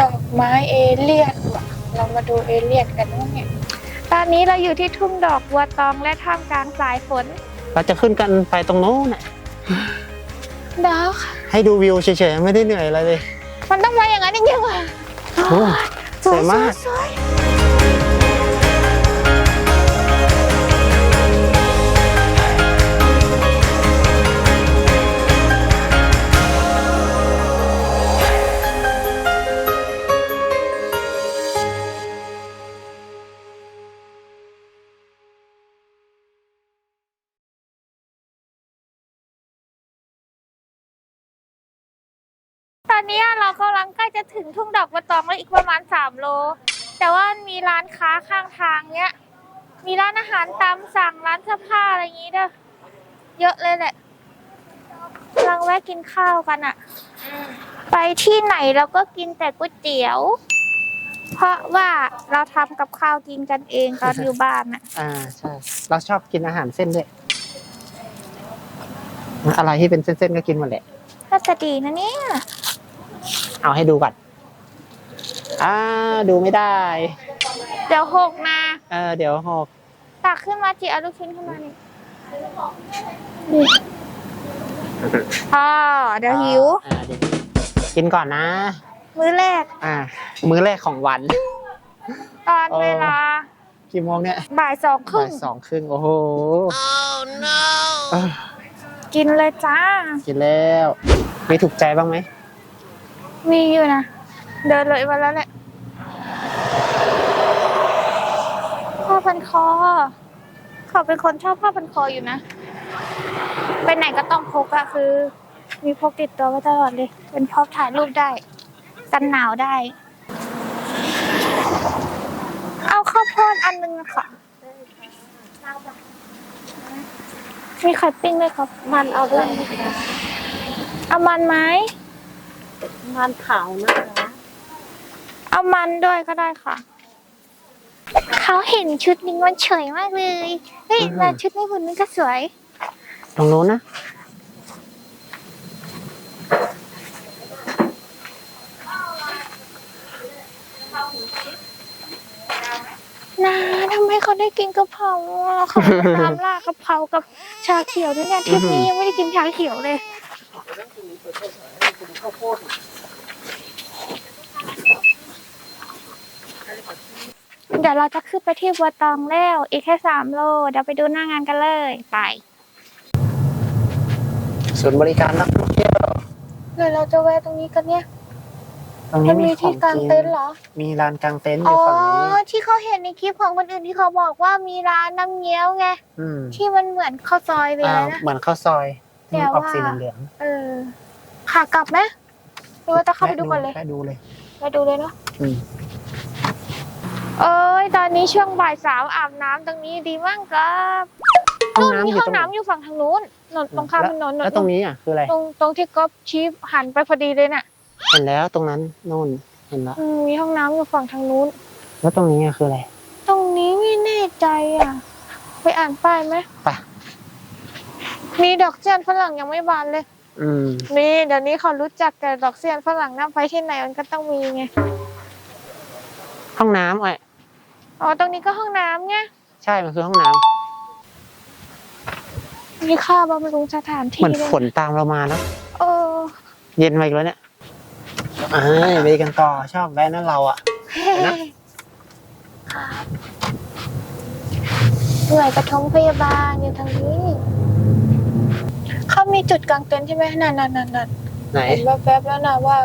ดอกไม้เอเลี่ยนว่ะเรามาดูเอเลี่ยนกันว่าเนี่ยตอนนี้เราอยู่ที่ทุ่งดอกบัวตองและท่ามกลางสายฝนเราจะขึ้นกันไปตรงโน้นน่ะดอกให้ดูวิวเฉยๆไม่ได้เหนื่อยอะไรเลย มันต้องมาอย่างนั้นจริงๆเหรอโอ้สวยมาก สวย อนนี้เรากำลังใกล้จะถึงทุ่งดอกบัวตองแล้วอีกประมาณ 3 โล แต่ว่ามีร้านค้าข้างทางเนี้ย มีร้านอาหารตามสั่งร้านเสื้อผ้าอะไรอย่างงี้เด้อเยอะเลยแหละกำลังแวะกินข้าวกันอะไปที่ไหนเราก็กินแต่ก๋วยเตี๋ยว เพราะว่าเราทำกับข้าวกินกันเองตอนอยู่บ้านอะอ่าใช่เราชอบกินอาหารเส้นด้วยอะไรที่เป็นเส้นๆก็กินหมดแหละน่าจะดีนะเนี่ย เอาให้ดูก่อนอ่าดูไม่ได้ เดี๋ยวหกนะเออเดี๋ยวหกตักขึ้นมาจีเอาลูกชิ้นขึ้นมานี่นี่พ่อเดี๋ยวหิว อ่าเดี๋ยวกินก่อนนะ มื้อแรก อ่า มื้อแรกของวัน ตอนเวลากี่โมงเนี่ยบ่ายสองครึ่บ่างยสองครึ่งโอ้โหเออกินเลยจ้า กินแล้วมีถูกใจบ้างไหม มีอยู่นะ เดินเลยมาแล้วแหละผ้าพันคอ เขาเป็นคนชอบผ้าพันคออยู่นะ ไปไหนก็ต้องพกอะคือ มีพกติดตัวไว้ตลอดเลย เป็นพร็อพถ่ายรูปได้ กันหนาวได้ เอาข้าวโพดอันนึงนะคะมีไข่ปิ้งด้วยครับ มันเอาด้วย เอามันไหม มันขาวนะคะเอามันด้วยก็ได้ค่ะ เขาเห็นชุดนี้มันเฉยมากเลย เฮ้ยอือฮึแต่ชุดนี้คุณนี่ก็สวย ตรงนู้นนะนะทำไมเขาได้กินกะเพราอะเขาตามล่ากะเพรากับชาเขียวด้วยเนี่ยทริปนี้ยังไม่ได้กินชาเขียวเลย เดี๋ยวเราจะขึ้นไปที่บัวตองแล้ว อีกแค่สามโล เดี๋ยวไปดูหน้างานกันเลย ไปศูนย์บริการนักท่องเที่ยวเดี๋ยวเราจะแวะตรงนี้กันเนี่ย ตรงมันี้นมีมีขอที่งกางกินเต็นท์เหรอ มีลานกางเต็นท์ออ๋ยู่อ ฝั่งนี้ ที่เขาเห็นในคลิปของคนอื่นที่เขาบอกว่ามีร้านน้ำเงี้ยวไง อืมที่มันเหมือนข้าวซอยไปอ่าเลยนะ เหมือนข้าวซอยที่มันออกแต่ว่าสีเหลืองเออ ขากลับไหมหรือว่าจะเข้าไปดูก่อนเลยแวะดูเลยไปดูเลยเนาะอืมเอ้ยตอนนี้ช่วงบ่ายสาวอาบน้ำตรงนี้ดีมากครับห้องนู่นน้ำมีอยู่ห้องตรงไหนน้ำอยู่ฝั่งทางนู้นนนตรงข้ามถนนนแล้วตรงนี้อะคืออะไร ตรงตรงที่ก๊อฟชี้หันไปพอดีเลยน่ะเห็นแล้วตรงนั้นนู่นเห็นแล้วอืมมีห้องน้ำอยู่ฝั่งทางนู้น แล้วตรงนี้อะคืออะไร ตรงนี้ไม่แน่ใจอะ ไปอ่านป้ายไหมไป มีดอกเจียนฝรั่งยังไม่บานเลย อืมมีเดี๋ยวนี้เขารู้จักแต่ดอกเซียนฝรั่งน้ำไปที่ไหนมันก็ต้องมีไงห้องน้ำอะอ๋อตรงนี้ก็ห้องน้ำไงใช่มันคือห้องน้ำมีค่าบำรุงสถานเหที่มือนเลยฝนตามเรามาเนอะเออ เย็นมาอีกแล้วเนี่ยเอ้ยไปกันต่อชอบแวะนั่นเราอะ นะ หน่วยปฐมพยาบาลอยู่ทางนี้ เขามีจุดกางเต็นท์ใช่ไหมนั่นนั่นนั่นนั่นไหนเห็นแวบๆแล้วนะว่า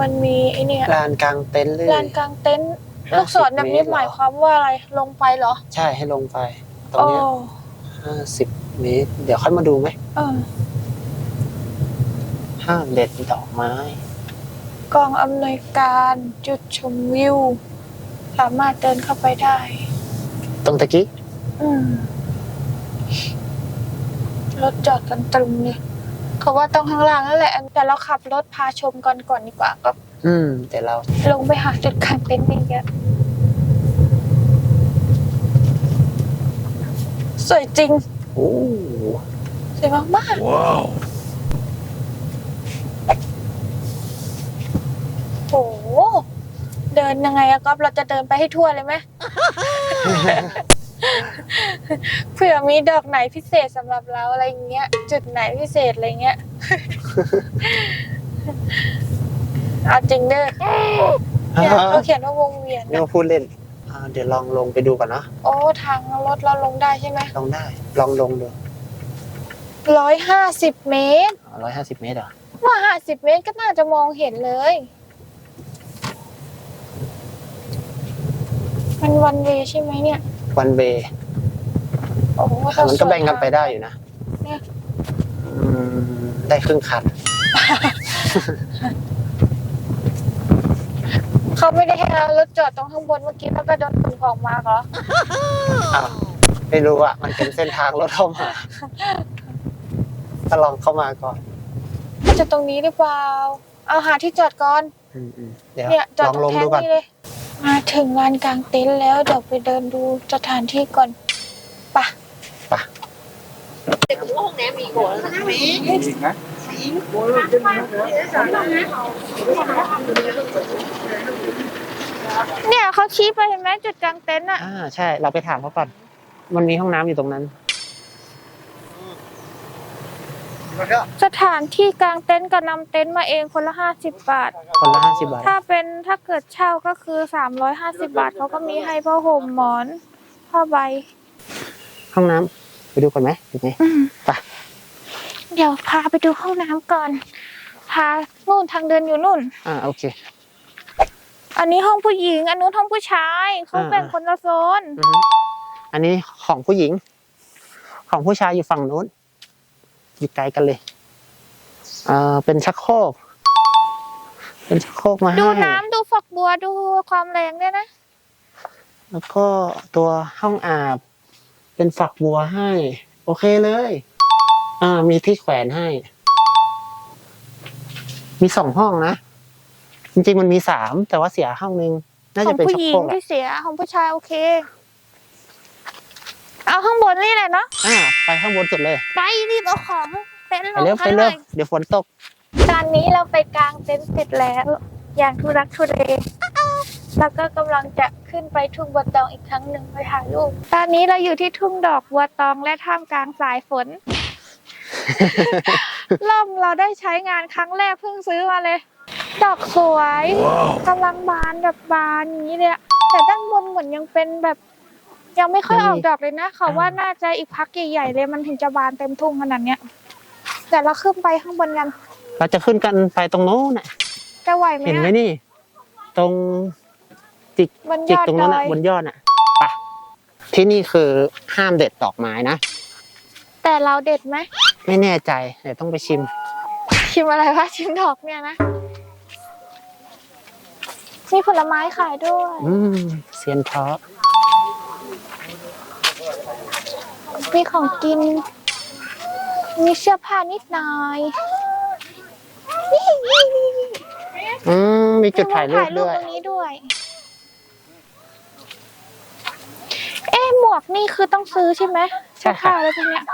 มันมีไอเนี่ยลานกลางเต็นท์เลยลานกางเต็นท์ลูกศรแบบนี้หมายความว่าอะไรลงไปเหรอใช่ให้ลงไป ตรงโอ้เนี้ยห้าสิบเมตร เดี๋ยวค่อยมาดูไหมเออห้ามเด็ดดอกไม้ กองอำนวยการจุดชมวิว สามารถเดินเข้าไปได้ ตรงตะกี้ อืม รถจอดกันตรึมเลยเขาว่าต้องข้างล่างนั่นแหละ แต่เราขับรถพาชมกันก่อนดีกว่าก็อืม แต่เรา ลงไปหาจุดกางเต็นท์กันเยอะสวยจริงโอ้สวยมากมากๆโหเดินยังไงอะก๊อฟเราจะเดินไปให้ทั่วเลยไหม เผื่อมีดอกไหนพิเศษสำหรับเราอะไรอย่างเงี้ย จุดไหนพิเศษอะไรเงี้ย เอาจริงเด้อเนี่ยเขาเขียนว่าวงเวียนนี่มาพูดเล่นอ่าเดี๋ยวลองลงไปดูก่อนเนาะโอ้ทางรถเราลงได้ใช่ไหมลองได้ ลองลงดูร้อยห้าสิบเมตรร้อยห้าสิบเมตรเหรอว่าห้าสิบเมตรก็น่าจะมองเห็นเลย มันวันเวย์ใช่ไหมเนี่ย วันเวโอ้โหมันก็แบ่งกันไปได้อยู่นะเนี่ยอืมได้ครึ่งคัน เขาไม่ได้ให้เรารถจอดตรงข้างบนเมื่อกี้แล้วก็โดนขนของมาเหรออ้าวไม่รู้อะ มันเป็นเส้นทางรถเข้ามาก็ลองเข้ามาก่อนมันจะตรงนี้หรือเปล่า เอาหาที่จอดก่อน อืมอืมเดี๋ยวเนี่ยจอลดองตรลงงแท่ดูงก่อน นี้เลย มาถึงลานกลางเต็นท์แล้วเดี๋ยวไปเดินดูสถานที่ก่อนไปะแต่ผมว่าห้องน้ำมีก่อนนะเนี่ยเขาชี้ไปเห็นไหมจุดกลางเต็นท์อะอ่าใช่เราไปถามเขาก่อนมันมีห้องน้ำอยู่ตรงนั้น สถานที่กลางเต็นท์ก็นำเต็นท์มาเองคนละห้าสิบบาท คนละห้าสิบบาท ถ้าเป็นถ้าเกิดเช่าก็คือสามร้อยห้าสิบาทเขาก็มีให้ผ้าห่มหมอนผ้าใบ ห้องน้ำไปดูก่อนไหมถูกไหมอืมไปเดี๋ยวพาไปดูห้องน้ำก่อน พานู่นทางเดินอยู่นู่น อ่าโอเค อันนี้ห้องผู้หญิง อันนู้นห้องผู้ชายเขาอ่าแบ่งคนละโซน อือฮึอันนี้ของผู้หญิง ของผู้ชายอยู่ฝั่งนู้น อยู่ไกลกันเลยเอ่อเป็นชักโครกเป็นชักโครกมาให้ดูน้ำดูฝักบัวดูความแรงด้วยนะ แล้วก็ตัวห้องอาบ เป็นฝักบัวให้ โอเคเลย อ่า มีที่แขวนให้ มีสองห้องนะ จริงๆมันมีสามแต่ว่าเสียห้องนึงน่าขอจะงเป็นผู้ชักหญิโครงกอะที่เสียของผู้ชายโอเค เอาข้างบนนี่แหละเนาะอ่าไปข้างบนสุดเลย ไปรีบเอาของเต็นท์ลไปงเร็วไปข้างหเร็น่วอยเดี๋ยวฝนตก ตอนนี้เราไปกางเต็นท์เสร็จแล้ว อย่างทุรักทุเลแล้วก็กำลังจะขึ้นไปทุ่งบัวตองอีกครั้งหนึ่งไปถ่ายรูปตอนนี้เราอยู่ที่ทุ่งดอกบัวตองและท่ามกลางสายฝน ล่มเราได้ใช้งานครั้งแรกเพิ่งซื้อมาเลย ดอกสวยกำลังบานแบบบานอย่างนี้เลยอะแต่ด้านบนเหมือนยังเป็นแบบ ยังไม่ค่อยออกดอกเลยนะเขาว่าน่าจะอีกพักใหญ่ๆเลยมันถึงจะบานเต็มทุ่งขนาดเนี้ยแต่เราขึ้นไปข้างบนกัน เราจะขึ้นกันไปตรงโน้นน่ะจะไหวไหมเห็นไหมอะ นี่ ตรงจิกบนยจิกอดตรงดนั้นอน่ะยบนยอดน่ะไปที่นี่คือห้ามเด็ดดอกไม้นะแต่เราเด็ดไหมไม่แน่ใจเดี๋ยวต้องไปชิม ชิมอะไรวะชิมดอกเนี่ยนะมีผลไม้ขายด้วย อืมเซียนเพาะ มีของกิน มีเสื้อผ้านิดหน่อยนี่นี่นี่นี่อืมมีจุดถ่ายรูปถ่ายรูปด้วย ตรงนี้ด้วย เอ๊ะหมวกนี่คือต้องซื้อใช่ไหมใช่เสื้อผ้าค่ะอะไรพวกเนี้ย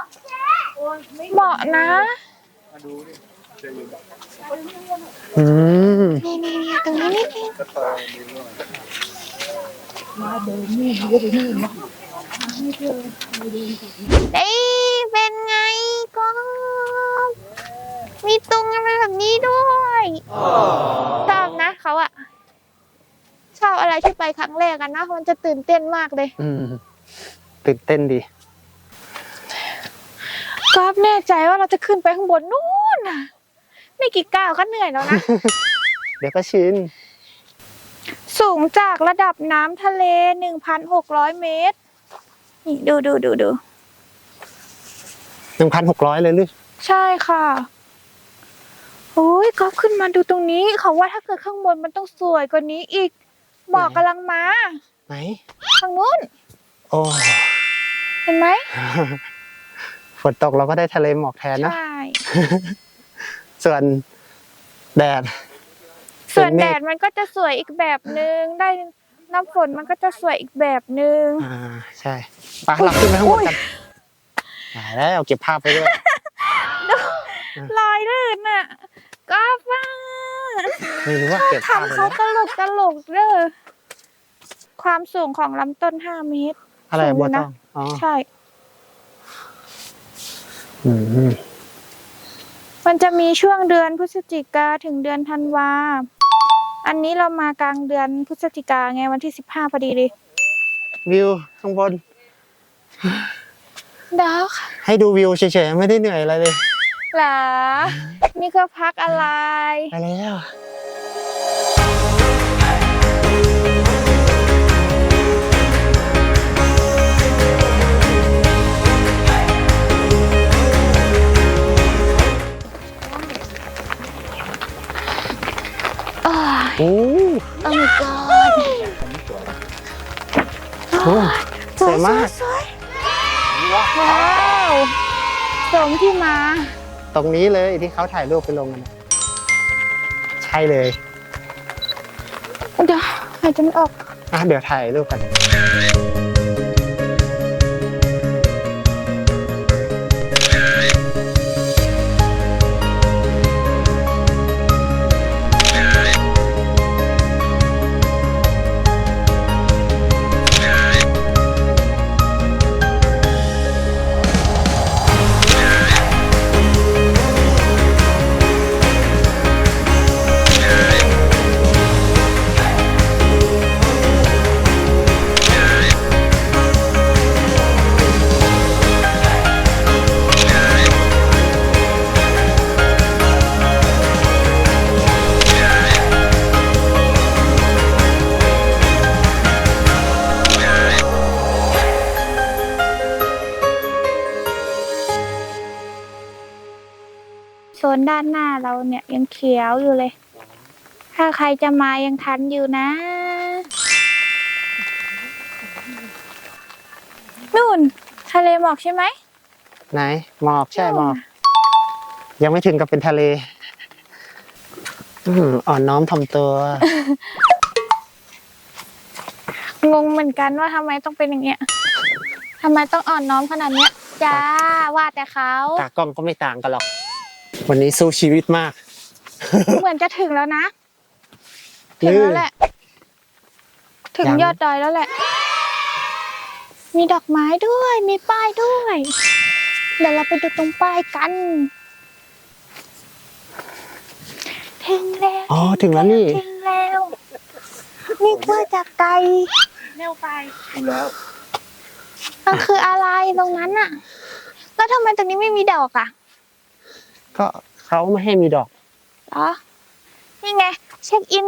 เหมาะนะ อืมนี่นี่นี่ตรงนี้นิดนึง เอ้ยเป็นไงก็ มีตรงอะไรแบบนี้ด้วยชอบนะเขาอะชอบอะไรที่ไปครั้งแรกกันนะมันจะตื่นเต้นมากเลย อืมตื่นเต้นดีก็แน่ใจว่าเราจะขึ้นไปข้างบนนู่นน่ะ ไม่กี่ก้าวก็เหนื่อยแล้วนะ เดี๋ยวก็ชิน สูงจากระดับน้ำทะเล 1,600 เมตร นี่ดูดูดูดูหนึ่งพันหกร้อยเลยหรือใช่ค่ะโอ้ยก็ขึ้นมาดูตรงนี้เขาว่าถ้าเกิดข้างบนมันต้องสวยกว่านี้อีกหมอกกำลังมาไหนทางนู้น โอ้เห็นไหมฝนตกเราก็ได้ทะเลหมอกแทนเนอะใช่ส่วนแดดส่วนเป็นเมฆแดดมันก็จะสวยอีกแบบนึงได้ น้ำฝนมันก็จะสวยอีกแบบนึง อ่าใช่ไปเราขึ้นไปข้างบนกันตายแล้วเก็บภาพไปด้วยลอยลื่นน่ะกอล์ฟอะไม่รู้ว่าเก็บภาพทำไว้เขาแล้วตลกตลกเด้อความสูงของลำต้นห้าเมตรอะไรสูงบัวนะตองอ๋อใช่อืมมันจะมีช่วงเดือนพฤศจิกาถึงเดือนธันวา อันนี้เรามากลางเดือนพฤศจิกาไงวันที่สิบห้าพอดีเลยวิวข้างบน ดาวค่ะให้ดูวิวเฉยๆไม่ได้เหนื่อยอะไรเลย หรอนี่ก็พักอะไร ไปแล้ว โอ้โอ้ my god โหสวยมาก สวยว้าวสมที่มา ตรงนี้เลยที่เขาถ่ายรูปไปลงกันน่ะใช่เลย เดี๋ยวหายใจไม่ออก อะเดี๋ยวถ่ายรูปกัน นด้านหน้าเราเนี่ยยังเขียวอยู่เลย ถ้าใครจะมายังทันอยู่นะ นู่น ทะเลหมอกใช่ไหม ไหน หมอกใช่หมอก ยังไม่ถึงกับเป็นทะเลอืมอ่อนน้อมถ่อมตัว งงเหมือนกันว่าทำไมต้องเป็นอย่างเงี้ยทำไมต้องอ่อนน้อมขนาดเนี้ยจ้าว่าแต่เขาตากล้องก็ไม่ต่างกันหรอก วันนี้สู้ชีวิตมาก เหมือนจะถึงแล้วนะ ถึงแล้วแหละ ถึงยังยอดดอยแล้วแหละ มีดอกไม้ด้วย มีป้ายด้วย เดี๋ยวเราไปดูตรงป้ายกัน ถึงแล้วอ๋อถึงแล้วนี่ ถึงแล้วนี่ว่าจากไกลเร็วไปมันคืออะไรตรงนั้นอะแล้วทำไมตรงนี้ไม่มีดอกอะ ก็เขาไม่ให้มีดอกเหรอนี่ไง เช็คอิน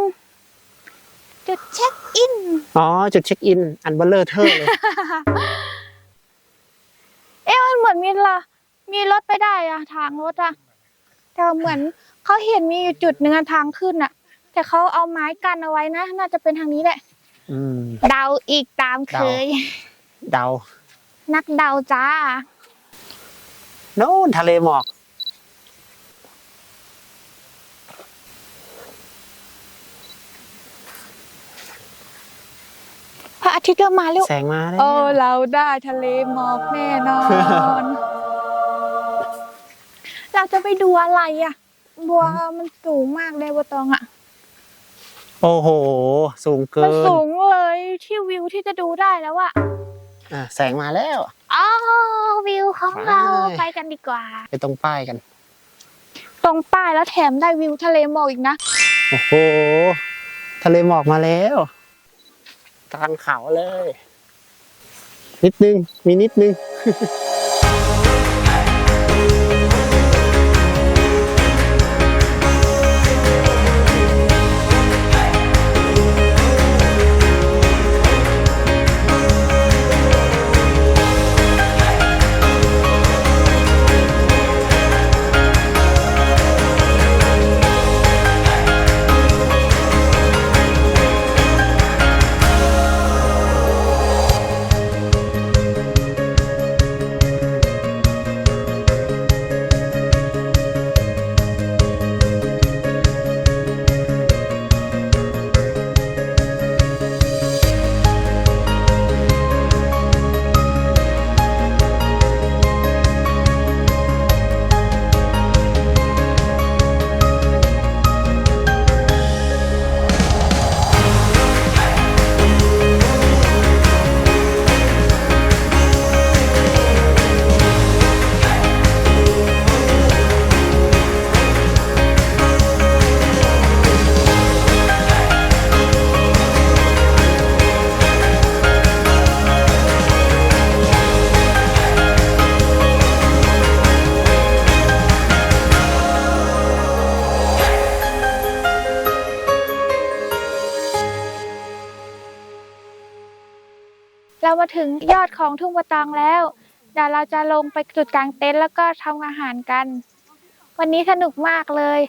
จุดเช็คอิน อ๋อ จุดเช็คอิน อันเบลเลอร์เทอร์เลย เอ๊ะมันเหมือนมีละมีรถไปได้อะทางรถอะแต่เหมือนเขาเห็นมีอยู่จุดหนึ่งอะทางขึ้นอะแต่เขาเอาไม้กันเอาไว้นะ น่าจะเป็นทางนี้แหละ อืม เดาอีกตามเคย เดา นักเดาจ้า โน่นทะเลหมอก พระอา ทิตย์เริ่มมาแล้วแสงมาแล้วโอ้เราได้ทะเลหมอกแน่นอน เราจะไปดูอะไรอะบัวมันสูงมากเลยบัวตองอะโอ้โห สูงเกิมันนสูงเลยที่วิวที่จะดูได้แล้วอะอะแสงมาแล้วอ๋อวิวของเราไปไปกันดีกว่า ไปตรงป้ายกัน ตรงป้ายแล้วแถมได้วิวทะเลหมอกอีกนะ โอ้โห ทะเลหมอกมาแล้ว กลางเขาเลย นิดนึง มีนิดนึง เรามาถึงยอดของทุ่งบะตองแล้วเดี๋ยวเราจะลงไปจุดกลางเต็นท์แล้วก็ทำอาหารกัน วันนี้สนุกมากเลย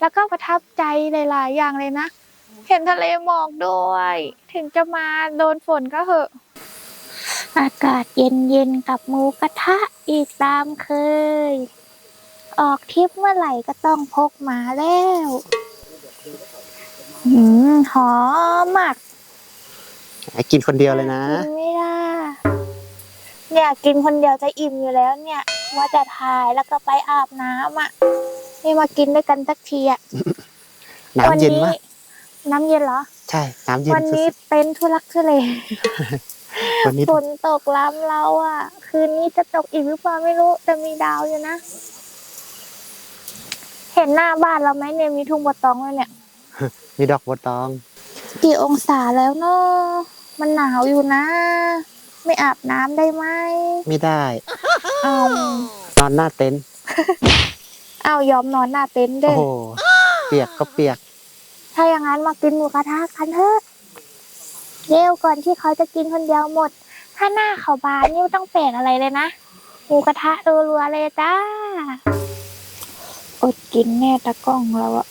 แล้วก็ประทับใจหลาย ๆ อย่างเลยนะ เห็นทะเลหมอกด้วย ถึงจะมาโดนฝนก็เหอะ อากาศเย็น ๆ กับหมูกระทะอีกตามเคย ออกทริปเมื่อไหร่ก็ต้องพกมาแล้วหืมหอมมากกินคนเดียวเลยนะ กินไม่ได้ เนี่ยกินคนเดียวจะอิ่มอยู่แล้วเนี่ยว่าจะถ่ายแล้วก็ไปอาบน้ำอะนี่มากินด้วยกันสักทีอะน้ำเย็นมากน้ำเย็นเหรอ ใช่ น้ำเย็นวันสุนี้ดเป็นทุลักทุเลๆวันนี้ฝนตกล้ำเราอะ คืนนี้จะตกอีกหรือเปล่าไม่รู้แต่มีดาวอยู่นะ เห็นหน้าบ้านเราไหมเนี่ยมีทุ่งบัวตองเลยเนี่ย มีดอกบัวตอง กี่องศาแล้วเนาะมันหนาวอยู่นะ ไม่อาบน้ำได้ไหมไม่ได้เอานอนหน้าเต็นท์เอายอมนอนหน้าเต็นท์เด้โอ้อโหเปียกก็เปียกถ้าอย่างนั้นมากินหมูกระทะกันเถอะเร็วก่อนที่เขาจะกินคนเดียวหมด ถ้าหน้าเขาบานนี่ไม่ต้องแปลกอะไรเลยนะหมูกระทะรัวๆเลยจ้าอดกินแน่ตะกล้องเราอะ